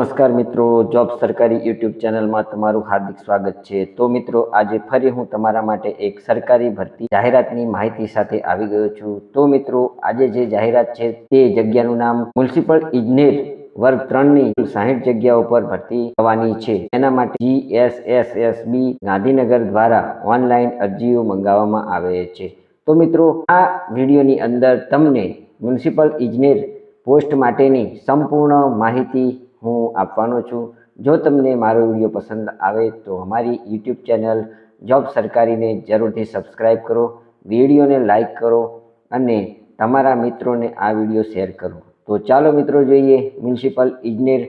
નમસ્કાર મિત્રો, જોબ સરકારી યુટ્યુબ ચેનલમાં તમારું હાર્દિક સ્વાગત છે. તો મિત્રો, આજે ફરી હું તમારા માટે એક સરકારી ભરતી જાહેરાતની માહિતી સાથે આવી ગયો છું. તો મિત્રો, આજે જે જાહેરાત છે તે જગ્યાનું નામ મ્યુનિસિપલ ઇજનેર વર્ગ ત્રણની સાહીઠ જગ્યાઓ પર ભરતી થવાની છે. એના માટે જીએસએસએસબી ગાંધીનગર દ્વારા ઓનલાઈન અરજીઓ મંગાવવામાં આવે છે. તો મિત્રો, આ વિડીયોની અંદર તમને મ્યુનિસિપલ ઇજનેર પોસ્ટ માટેની સંપૂર્ણ માહિતી હું આપવાનો છું. જો તમને મારો વીડિયો પસંદ આવે તો અમારી યુટ્યુબ ચેનલ જોબ સરકારીને જરૂરથી સબસ્ક્રાઈબ કરો, વિડીયોને લાઈક કરો અને તમારા મિત્રોને આ વીડિયો શેર કરો. તો ચાલો મિત્રો જોઈએ મ્યુનિસિપલ ઇજનેર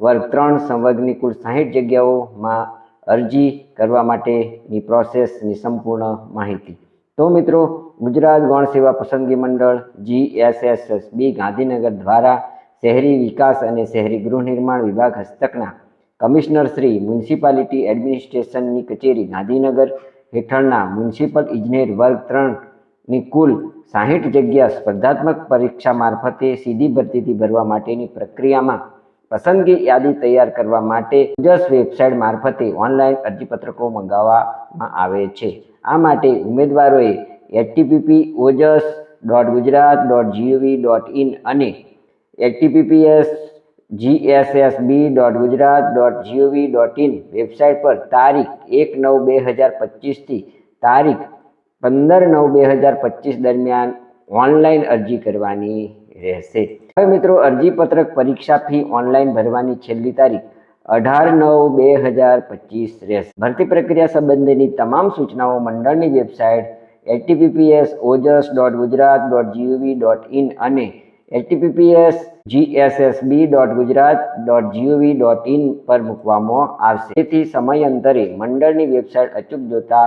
વર્ગ ત્રણ સંવર્ગની કુલ સાહીઠ જગ્યાઓમાં અરજી કરવા માટેની પ્રોસેસની સંપૂર્ણ માહિતી. તો મિત્રો, ગુજરાત ગૌણ સેવા પસંદગી મંડળ જીએસએસએસ બી ગાંધીનગર દ્વારા શહેરી વિકાસ અને શહેરી ગૃહનિર્માણ વિભાગ હસ્તકના કમિશનર શ્રી મ્યુનિસિપાલિટી એડમિનિસ્ટ્રેશનની કચેરી ગાંધીનગર હેઠળના મ્યુનિસિપલ ઇજનેર વર્ગ ત્રણની કુલ સાહીઠ જગ્યા સ્પર્ધાત્મક પરીક્ષા મારફતે સીધી ભરતીથી ભરવા માટેની પ્રક્રિયામાં પસંદગી યાદી તૈયાર કરવા માટે ઓજસ વેબસાઇટ મારફતે ઓનલાઈન અરજીપત્રકો મંગાવવામાં આવે છે. આ માટે ઉમેદવારોએ HTTP Ojas dot Gujarat dot GOV dot in અને HTTPS GSSB dot Gujarat dot GOV dot in website પર તારીખ એક નવ બે હજાર પચીસથી તારીખ પંદર નવ બે હજાર પચીસ દરમિયાન ઓનલાઈન અરજી કરવાની રહેશે. હવે મિત્રો, અરજીપત્રક પરીક્ષા ફી ઓનલાઈન ભરવાની છેલ્લી તારીખ અઢાર નવ બે હજાર પચીસ રહેશે. ભરતી પ્રક્રિયા સંબંધેની તમામ સૂચનાઓ મંડળની website HTTPS Ojas dot Gujarat dot GOV dot in અને HTTPS GSSB dot Gujarat dot GOV dot in પર મૂકવામાં આવશે. તેથી સમયાંતરે મંડળની વેબસાઇટ અચૂક જોતા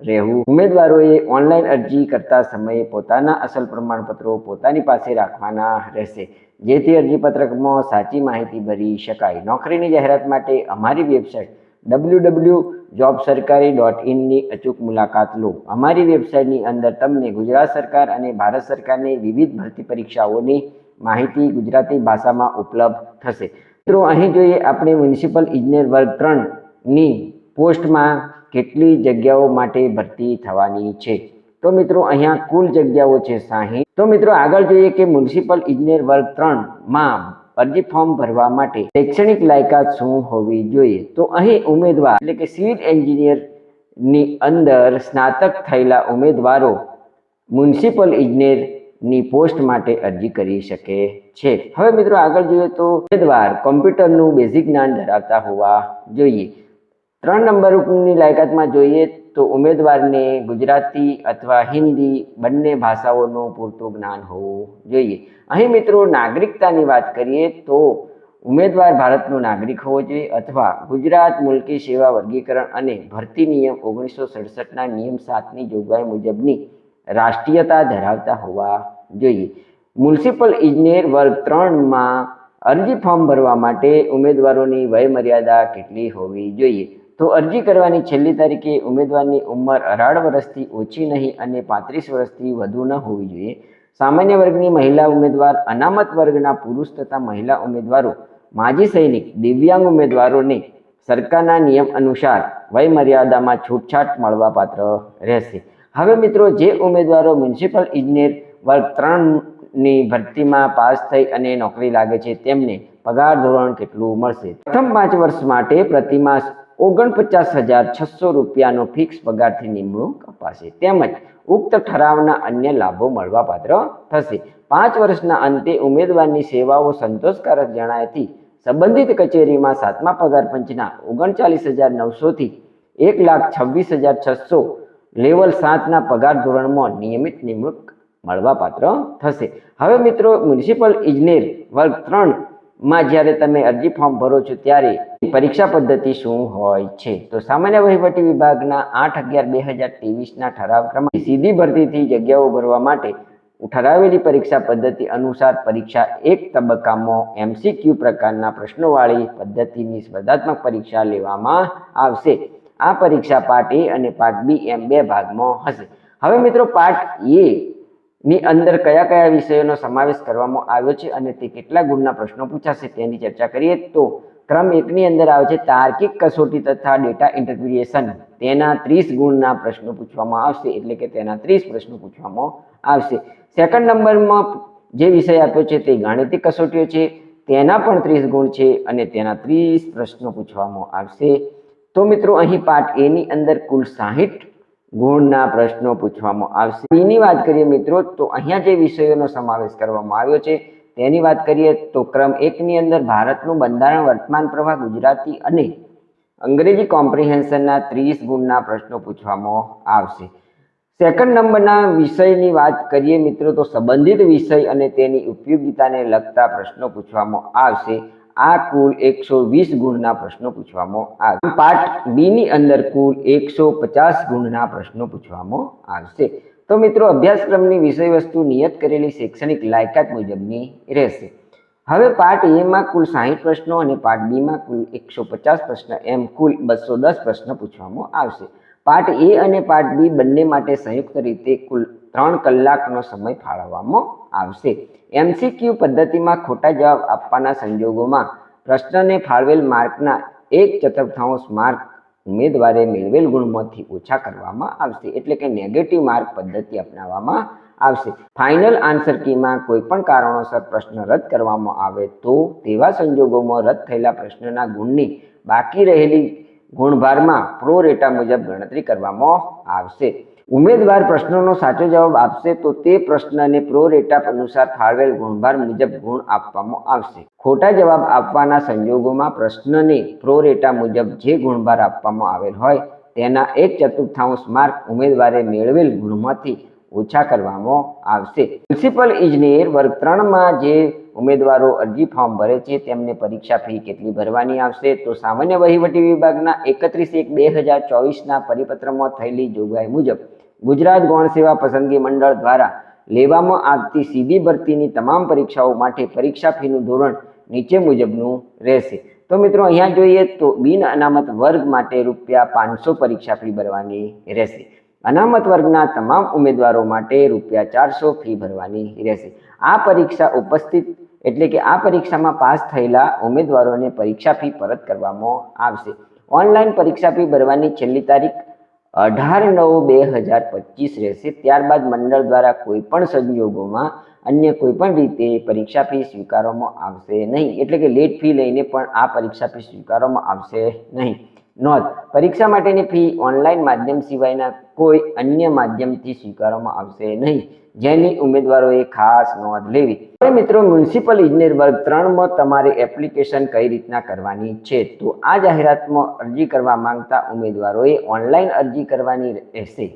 રહેવું. ઉમેદવારોએ ઓનલાઈન અરજી કરતા સમયે પોતાના અસલ પ્રમાણપત્રો પોતાની પાસે રાખવાના રહેશે. જેથી અરજીપત્રકમાં સાચી માહિતી ભરી શકાય. નોકરીની જાહેરાત માટે અમારી website W W job Sarkari dot ઇનની અચૂક મુલાકાત લો. અમારી વેબસાઇટની અંદર તમને ગુજરાત સરકાર અને ભારત સરકારની વિવિધ ભરતી પરીક્ષાઓની માહિતી ગુજરાતી ભાષામાં ઉપલબ્ધ થશે. મિત્રો, અહીં જોઈએ આપણે મ્યુનિસિપલ ઇજનેર વર્ગ ત્રણની પોસ્ટમાં કેટલી જગ્યાઓ માટે ભરતી થવાની છે. તો મિત્રો, અહીંયા કુલ જગ્યાઓ છે સાહીઠ. તો મિત્રો, આગળ જોઈએ કે મ્યુનિસિપલ ઇજનેર વર્ગ ત્રણમાં અરજી ફોર્મ ભરવા માટે શૈક્ષણિક લાયકાત શું હોવી જોઈએ? તો અહીં ઉમેદવાર એટલે કે સિવિલ એન્જિનિયરની અંદર સ્નાતક થયેલા ઉમેદવારો મ્યુનિસિપલ ઇજનેરની પોસ્ટ માટે અરજી કરી શકે છે. હવે મિત્રો આગળ જોઈએ તો ઉમેદવાર કોમ્પ્યુટરનું બેઝિક જ્ઞાન ધરાવતા હોવા જોઈએ. ત્રણ નંબરની લાયકાતમાં જોઈએ તો ઉમેદવારને ગુજરાતી અથવા હિન્દી બંને ભાષાઓનું પૂરતું જ્ઞાન હોવું જોઈએ. અહીં મિત્રો નાગરિકતાની વાત કરીએ તો ઉમેદવાર ભારતનો નાગરિક હોવો જોઈએ અથવા ગુજરાત મુલકી સેવા વર્ગીકરણ અને ભરતી નિયમ ઓગણીસો સડસઠના નિયમ સાતની જોગવાઈ મુજબની રાષ્ટ્રીયતા ધરાવતા હોવા જોઈએ. મ્યુનિસિપલ ઇજનેર વર્ગ ત્રણમાં અરજી ફોર્મ ભરવા માટે ઉમેદવારોની વયમર્યાદા કેટલી હોવી જોઈએ? તો અરજી કરવાની છેલ્લી તારીખે ઉમેદવારની ઉંમર અઢાર વર્ષથી ઓછી નહીં અને પાંત્રીસ વર્ષથી વધુ ન હોવી જોઈએ. સામાન્ય વર્ગની મહિલા ઉમેદવાર, અનામત વર્ગના પુરુષ તથા મહિલા ઉમેદવારો, માજી સૈનિક, દિવ્યાંગ ઉમેદવારોને સરકારના નિયમ અનુસાર વયમર્યાદામાં છૂટછાટ મળવાપાત્ર રહેશે. હવે મિત્રો, જે ઉમેદવારો મ્યુનિસિપલ ઇજનેર વર્ગ ત્રણની ભરતીમાં પાસ થઈ અને નોકરી લાગે છે, તેમને પગાર ધોરણ કેટલું મળશે? પ્રથમ પાંચ વર્ષ માટે પ્રતિમાસ ઓગણપચાસ હજાર છસો રૂપિયાનો ફિક્સ પગારથી નિમણૂક અપાશે. તેમજ ઉક્ત ઠરાવના અન્ય લાભો મળવાપાત્ર થશે. પાંચ વર્ષના અંતે ઉમેદવારની સેવાઓ સંતોષકારક જણાયથી સંબંધિત કચેરીમાં સાતમા પગાર પંચના ઓગણચાલીસ હજાર નવસોથી એક લાખ છવ્વીસ હજાર છસો લેવલ સાતના પગાર ધોરણમાં નિયમિત નિમણૂક મળવાપાત્ર થશે. હવે મિત્રો, મ્યુનિસિપલ ઇજનેર વર્ગ ત્રણ માં જ્યારે તમે અરજી ફોર્મ ભરો છો ત્યારે પરીક્ષા પદ્ધતિ શું હોય છે? તો સામાન્ય વહીવટી વિભાગના આઠ અગિયાર બે હજાર ત્રેવીસના ઠરાવ ક્રમાંક સીધી ભરતીથી જગ્યાઓ ભરવા માટે ઠરાવેલી પરીક્ષા પદ્ધતિ અનુસાર પરીક્ષા એક તબક્કામાં એમસીક્યુ પ્રકારના પ્રશ્નોવાળી પદ્ધતિની સ્પર્ધાત્મક પરીક્ષા લેવામાં આવશે. આ પરીક્ષા પાર્ટ એ અને પાર્ટ બી એમ બે ભાગમાં હશે. હવે મિત્રો પાર્ટ એ ની અંદર કયા કયા વિષયોનો સમાવેશ કરવામાં આવ્યો છે અને તે કેટલા ગુણના પ્રશ્નો પૂછાશે તેની ચર્ચા કરીએ તો ક્રમ એકની અંદર આવે છે તાર્કિક કસોટી તથા ડેટા ઇન્ટરપ્રિએશન તેના ત્રીસ ગુણના પ્રશ્નો પૂછવામાં આવશે એટલે કે તેના ત્રીસ પ્રશ્નો પૂછવામાં આવશે. સેકન્ડ નંબરમાં જે વિષય આપ્યો છે તે ગાણિતિક કસોટીઓ છે. તેના પણ ત્રીસ ગુણ છે અને તેના ત્રીસ પ્રશ્નો પૂછવામાં આવશે. તો મિત્રો અહીં પાઠ એની અંદર કુલ સાહીઠ ગુણના પ્રશ્નો પૂછવામાં આવશે. બીની વાત કરીએ મિત્રો, તો અહીંયા જે વિષયોનો સમાવેશ કરવામાં આવ્યો છે, તેની વાત કરીએ તો ક્રમ એકની અંદર ભારતનું બંધારણ વર્તમાન પ્રવાહ ગુજરાતી અને અંગ્રેજી કોમ્પ્રિહેન્શનના ત્રીસ ગુણના પ્રશ્નો પૂછવામાં આવશે. સેકન્ડ નંબરના વિષયની વાત કરીએ મિત્રો, તો સંબંધિત વિષય અને તેની ઉપયોગિતાને લગતા પ્રશ્નો પૂછવામાં આવશે. આ કુલ એકસો વીસ ગુણના પ્રશ્નો પૂછવામાં આવે. પાઠ બી ની અંદર કુલ એકસો પચાસ ગુણના પ્રશ્નો પૂછવામાં આવશે. તો મિત્રો, અભ્યાસક્રમની વિષય વસ્તુ નિયત કરેલી શૈક્ષણિક લાયકાત મુજબની રહેશે. હવે પાર્ટ એમાં કુલ સાહીઠ પ્રશ્નો અને પાર્ટ બીમાં કુલ એકસો પચાસ પ્રશ્ન એમ કુલ બસો દસ પ્રશ્ન પૂછવામાં આવશે. પાર્ટ એ અને પાર્ટ બી બંને માટે સંયુક્ત રીતે કુલ ત્રણ કલાકનો સમય ફાળવવામાં આવશે. એમસીક્યુ પદ્ધતિમાં ખોટા જવાબ આપવાના સંજોગોમાં પ્રશ્નને ફાળવેલ માર્કના એક ચતુર્થાંશ માર્ક ઉમેદવારે મેળવેલ ગુણમાંથી ઓછા કરવામાં આવશે. એટલે કે નેગેટિવ માર્ક પદ્ધતિ અપનાવવામાં આવશે. ફાઇનલ આન્સર કીમાં કોઈ પણ કારણોસર પ્રશ્ન રદ કરવામાં આવે તો તેવા સંજોગોમાં રદ થયેલા પ્રશ્નના ગુણની બાકી રહેલી ગુણભારમાં પ્રો રેટા મુજબ ગણતરી કરવામાં આવશે. ઉમેદવાર પ્રશ્નોનો સાચો જવાબ આપશે તો તે પ્રશ્નને પ્રો રેટા અનુસાર ફાળવેલ ગુણભાર મુજબ ગુણ આપવામાં આવશે. ખોટા જવાબ આપવાના સંજોગોમાં પ્રશ્નને પ્રો રેટા મુજબ જે ગુણભાર આપવામાં આવેલ હોય તેના એક ચતુર્થાંશ માર્ક ઉમેદવારે મેળવેલ ગુણમાંથી ઓછા કરવામાં આવશે. મ્યુનિસિપલ ઇજનેર વર્ગ ત્રણમાં જે ઉમેદવારો અરજી ફોર્મ ભરે છે તેમને પરીક્ષા ફી કેટલી ભરવાની આવશે તો સામાન્ય વહીવટી વિભાગના એકત્રીસ એક બે હજાર ચોવીસના પરિપત્રમાં થયેલી જોગવાઈ મુજબ ગુજરાત ગૌણ સેવા પસંદગી મંડળ દ્વારા લેવામાં આવતી સીધી ભરતીની તમામ પરીક્ષાઓ માટે પરીક્ષા ફીનું ધોરણ નીચે મુજબનું રહેશે. તો મિત્રો, અહીંયા જોઈએ તો બિન અનામત વર્ગ માટે રૂપિયા પાંચસો પરીક્ષા ફી ભરવાની રહેશે. અનામત વર્ગના તમામ ઉમેદવારો માટે રૂપિયા ચારસો ફી ભરવાની રહેશે. આ પરીક્ષા ઉપસ્થિત, એટલે કે આ પરીક્ષામાં પાસ થયેલા ઉમેદવારોને પરીક્ષા ફી પરત કરવામાં આવશે. ઓનલાઈન પરીક્ષા ફી ભરવાની છેલ્લી તારીખ અઢાર નવ બે હજાર પચીસ રહેશે. ત્યારબાદ મંડળ દ્વારા કોઈ પણ સંજોગોમાં અન્ય કોઈ પણ રીતે પરીક્ષા ફી સ્વીકારવામાં આવશે નહીં. એટલે કે લેટ ફી લઈને પણ આ પરીક્ષા ફી સ્વીકારવામાં આવશે નહીં. નોંધ. પરીક્ષા માટેની ફી ઓનલાઈન માધ્યમ સિવાયના કોઈ અન્ય માધ્યમથી સ્વીકારવામાં આવશે નહીં. જેની ઉમેદવારોએ ખાસ નોંધ લેવી. હવે મિત્રો, મ્યુનિસિપલ ઇજનેર વર્ગ ત્રણમાં તમારે એપ્લિકેશન કઈ રીતના કરવાની છે? તો આ જાહેરાતમાં અરજી કરવા માંગતા ઉમેદવારોએ ઓનલાઈન અરજી કરવાની રહેશે.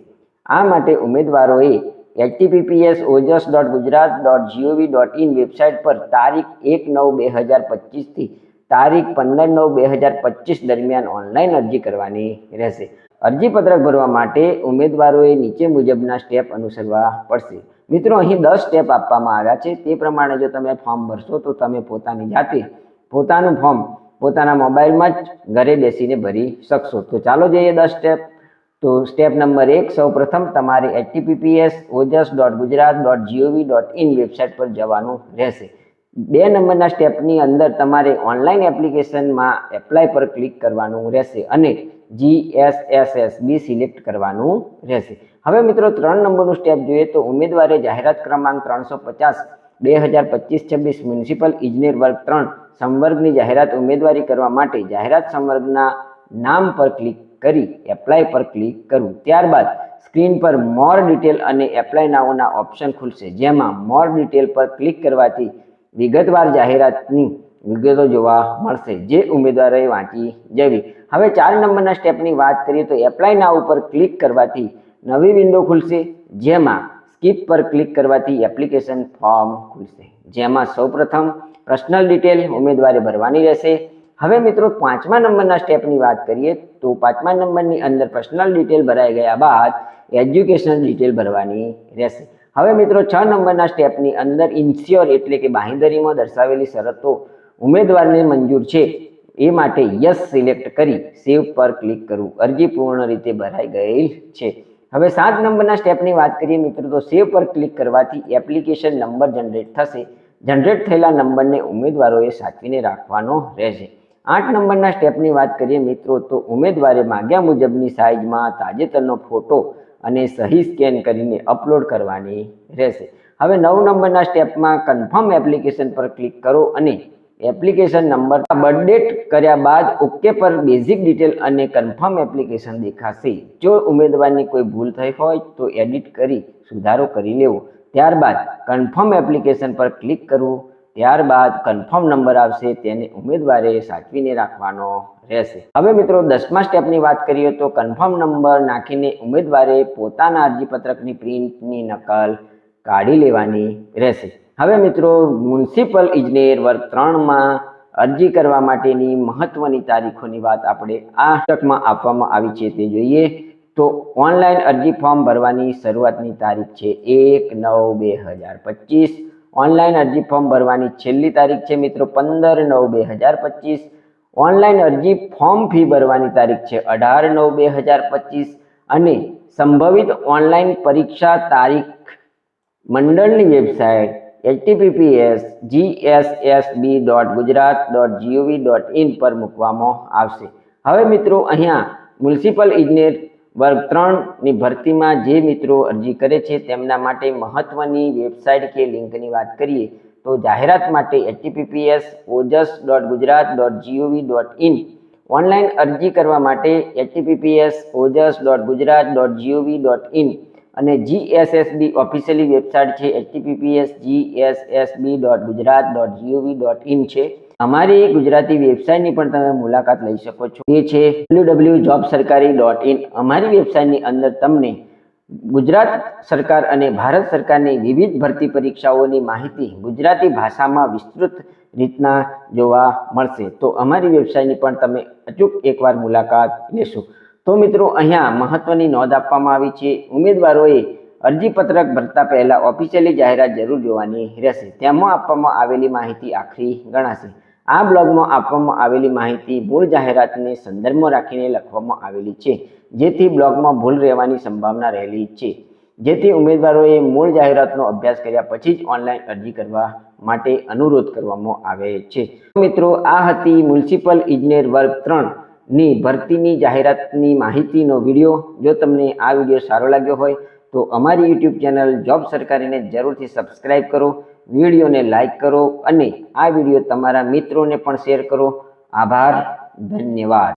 આ માટે ઉમેદવારોએ HTTPS Ojas dot Gujarat dot GOV dot in website પર તારીખ એક નવ બે હજાર પચીસથી તારીખ પંદર નવ બે હજાર પચીસ દરમિયાન ઓનલાઈન અરજી કરવાની રહેશે. અરજીપત્રક ભરવા માટે ઉમેદવારોએ નીચે મુજબના સ્ટેપ અનુસરવા પડશે. મિત્રો, અહીં દસ સ્ટેપ આપવામાં આવ્યા છે. તે પ્રમાણે જો તમે ફોર્મ ભરશો તો તમે પોતાની જાતે પોતાનું ફોર્મ પોતાના મોબાઈલમાં જ ઘરે બેસીને ભરી શકશો. તો ચાલો જઈએ દસ સ્ટેપ તો સ્ટેપ નંબર એક સૌ પ્રથમ તમારે HTTPS Ojas dot Gujarat dot GOV dot in website પર જવાનું રહેશે. બે નંબરના સ્ટેપની અંદર તમારે ઓનલાઈન એપ્લિકેશનમાં એપ્લાય પર ક્લિક કરવાનું રહેશે અને G S S S B select કરવાનું રહેશે. હવે મિત્રો ત્રણ નંબરનું સ્ટેપ જોઈએ તો ઉમેદવારે જાહેરાત ક્રમાંક ત્રણસો પચાસ, બે હજાર પચીસ, છવ્વીસ, મ્યુનિસિપલ ઇજનેર વર્ગ ત્રણ સંવર્ગની જાહેરાત ઉમેદવારી કરવા માટે જાહેરાત સંવર્ગના નામ પર ક્લિક કરી એપ્લાય પર ક્લિક કરવું. ત્યારબાદ સ્ક્રીન પર મોર ડિટેલ અને એપ્લાય નાઓના ઓપ્શન ખુલશે, જેમાં મોર ડિટેલ પર ક્લિક કરવાથી વિગતવાર જાહેરાતની વિગતો જોવા મળશે. જે ઉમેદવારોએ વાંચી જવી. હવે ચાર નંબરના સ્ટેપની વાત કરીએ તો એપ્લાય ના ઉપર ક્લિક કરવાથી નવી વિન્ડો ખુલશે. જેમાં સ્કીપ પર ક્લિક કરવાથી એપ્લિકેશન ફોર્મ ખુલશે. જેમાં સૌપ્રથમ પર્સનલ ડિટેલ ઉમેદવારે ભરવાની રહેશે. હવે મિત્રો પાંચમા નંબરના સ્ટેપની વાત કરીએ તો પાંચમા નંબરની અંદર પર્સનલ ડિટેલ ભરાઈ ગયા બાદ એજ્યુકેશનલ ડિટેલ ભરવાની રહેશે. હવે મિત્રો, છ નંબરના સ્ટેપની અંદર ઇન્સ્યોર એટલે કે બાંહેધરીમાં દર્શાવેલી શરતો ઉમેદવારને મંજૂર છે. એ માટે યસ સિલેક્ટ કરી સેવ પર ક્લિક કરવું. અરજી પૂર્ણ રીતે ભરાઈ ગયેલ છે. હવે સાત નંબરના સ્ટેપની વાત કરીએ મિત્રો, તો સેવ પર ક્લિક કરવાથી એપ્લિકેશન નંબર જનરેટ થશે. જનરેટ થયેલા નંબરને ઉમેદવારોએ સાચવીને રાખવાનો રહેશે. આઠ નંબરના સ્ટેપની વાત કરીએ મિત્રો, તો ઉમેદવારે માગ્યા મુજબની સાઇઝમાં તાજેતરનો ફોટો અને સહી સ્કેન કરીને અપલોડ કરવાની રહેશે. હવે નવ નંબરના સ્ટેપમાં કન્ફર્મ એપ્લિકેશન પર ક્લિક કરો અને એપ્લિકેશન નંબર બર્થડેટ કર્યા બાદ ઓકે પર બેઝિક ડિટેલ અને કન્ફર્મ એપ્લિકેશન દેખાશે. જો ઉમેદવારની કોઈ ભૂલ થઈ હોય તો એડિટ કરી સુધારો કરી લેવો. ત્યારબાદ કન્ફર્મ એપ્લિકેશન પર ક્લિક કરવું ત્યારબાદ કન્ફર્મ નંબર આવશે, તેને ઉમેદવારે સાચવીને રાખવાનો રહેશે. હવે મિત્રો, દસમા સ્ટેપની વાત કરીએ તો કન્ફર્મ નંબર નાખીને ઉમેદવારે પોતાના અરજીપત્રકની પ્રિન્ટની નકલ કાઢી લેવાની રહેશે. હવે મિત્રો મ્યુનિસિપલ ઇજનેર વર્ગ ત્રણમાં અરજી કરવા માટેની મહત્વની તારીખોની વાત આપણે આ સ્ટકમાં આપવામાં આવી છે તે જોઈએ. તો ઓનલાઈન અરજી ફોર્મ ભરવાની શરૂઆતની તારીખ છે એક નવ બે હજાર પચીસ. ઓનલાઈન અરજી ફોર્મ ભરવાની છેલ્લી તારીખ છે મિત્રો પંદર નવ બે હજાર પચીસ. ઓનલાઈન અરજી ફોર્મ ફી ભરવાની તારીખ છે અઢાર નવ બે હજાર પચીસ. અને સંભવિત ઓનલાઈન પરીક્ષા તારીખ મંડળની website HTTPS GSSB dot Gujarat dot GOV dot in પર મૂકવામાં આવશે. હવે મિત્રો અહીંયા મ્યુનિસિપલ ઇજનેર વર્ગ ત્રણની ભરતીમાં જે મિત્રો અરજી કરે છે તેમના માટે મહત્વની વેબસાઇટ કે લિંકની વાત કરીએ તો જાહેરાત માટે HTTPS OJAS dot Gujarat dot GOV dot in online અરજી કરવા માટે HTTPS OJAS dot Gujarat dot GOV dot in અને જીએસએસબી ઓફિશિયલી વેબસાઇટ છે HTTPS GSSB dot Gujarat dot GOV dot in છે. અમારી ગુજરાતી વેબસાઇટની પણ તમે મુલાકાત લઈ શકો છો. એ છે W job Sarkari dot in અમારી વેબસાઇટની અંદર તમને ગુજરાત સરકાર અને ભારત સરકારની વિવિધ ભરતી પરીક્ષાઓની માહિતી ગુજરાતી ભાષામાં વિસ્તૃત રીતના જોવા મળશે. તો અમારી વેબસાઇટની પણ તમે અચૂક એકવાર મુલાકાત લેશો. તો મિત્રો, અહીંયા મહત્વની નોંધ આપવામાં આવી છે. ઉમેદવારોએ અરજીપત્રક ભરતા પહેલાં ઓફિશિયલી જાહેરાત જરૂર જોવાની રહેશે. તેમાં આપવામાં આવેલી માહિતી આખરી ગણાશે. આ બ્લોગમાં આપવામાં આવેલી માહિતી મૂળ જાહેરાતને સંદર્ભમાં રાખીને લખવામાં આવેલી છે, જેથી બ્લોગમાં ભૂલ રહેવાની સંભાવના રહેલી છે. જેથી ઉમેદવારોએ મૂળ જાહેરાતનો અભ્યાસ કર્યા પછી જ ઓનલાઈન અરજી કરવા માટે અનુરોધ કરવામાં આવે છે. મિત્રો, આ હતી મ્યુનિસિપલ ઇજનેર વર્ગ ત્રણની ભરતીની જાહેરાતની માહિતીનો વીડિયો. જો તમને આ વીડિયો સારો લાગ્યો હોય તો અમારી યુટ્યુબ ચેનલ જોબ સરકારીને જરૂરથી સબસ્ક્રાઈબ કરો. વિડીયોને લાઈક કરો અને આ વીડિયો તમારા મિત્રોને પણ શેર કરો. આભાર ધન્યવાદ.